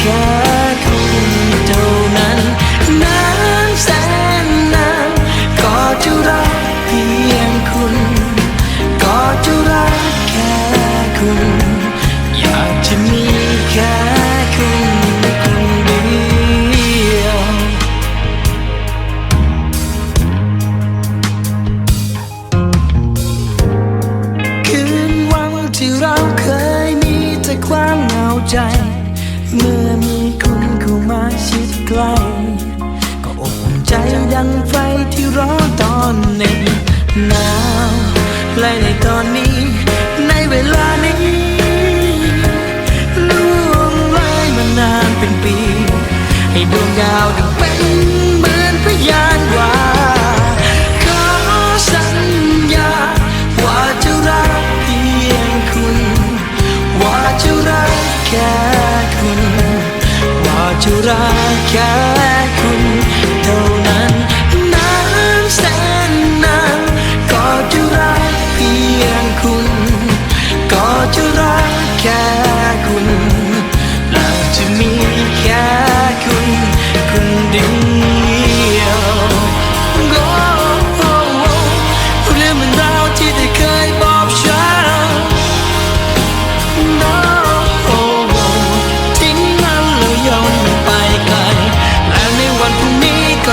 แค่คุณเท่านั้นนานแสนนานก็จะรักเพียงคุณ ก็จะรักแค่คุณ อยากจะมีแค่คุณคนเดียว คืนวันที่เราเคยมีแต่ความเหงาใจ เมื่อมีคุณเข้ามาชิดใกล้ก็อบอุ่นใจดังไฟที่ร้อนตอนหน็บหนาวและในตอนนี้ รั